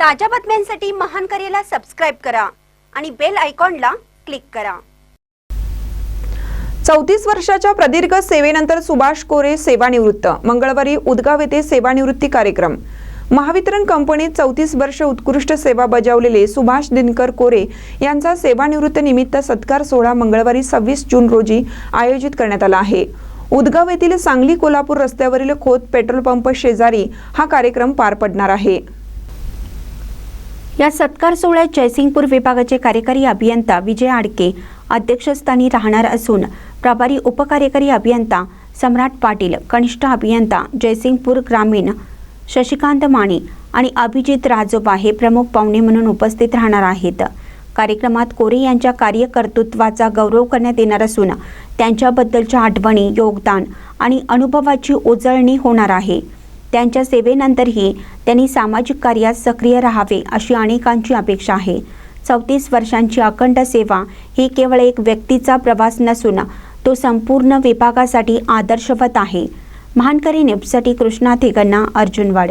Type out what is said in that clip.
ताज्या बातम्यांसाठी महान करेला सबस्क्राईब करा आणि बेल आयकॉनला क्लिक करा. चौतीस वर्षाच्या प्रदीर्घ सेवेनंतर सुभाष कोरे सेवानिवृत्त. मंगळवारी उदगाव येथे सेवानिवृत्ती कार्यक्रम. महावितरण कंपनीत चौतीस वर्ष उत्कृष्ट सेवा बजावलेले सुभाष दिनकर कोरे यांचा सेवानिवृत्तीनिमित्त सत्कार सोहळा मंगळवारी सव्वीस जून रोजी आयोजित करण्यात आला आहे. उदगाव येथील सांगली कोल्हापूर रस्त्यावरील खोत पेट्रोल पंप शेजारी हा कार्यक्रम पार पडणार आहे. या सत्कार सोहळ्यात जयसिंगपूर विभागाचे कार्यकारी अभियंता विजय आडके अध्यक्षस्थानी राहणार असून प्रभारी उपकार्यकारी अभियंता सम्राट पाटील कनिष्ठ अभियंता जयसिंगपूर ग्रामीण शशिकांत माने आणि अभिजित राजोबा हे प्रमुख पाहुणे म्हणून उपस्थित राहणार आहेत. कार्यक्रमात कोरे यांच्या कार्यकर्तृत्वाचा गौरव करण्यात येणार असून त्यांच्याबद्दलच्या आठवणी योगदान आणि अनुभवाची उजळणी होणार आहे. त्यांच्या सेवेनंतरही त्यांनी सामाजिक कार्यात सक्रिय राहावे अशी अनेकांची अपेक्षा आहे. चौतीस वर्षांची अखंड सेवा ही केवळ एक व्यक्तीचा प्रवास नसून तो संपूर्ण विभागासाठी आदर्शवत आहे. महानकरी न्यूजसाठी कृष्णा थेगन्ना अर्जुनवाड.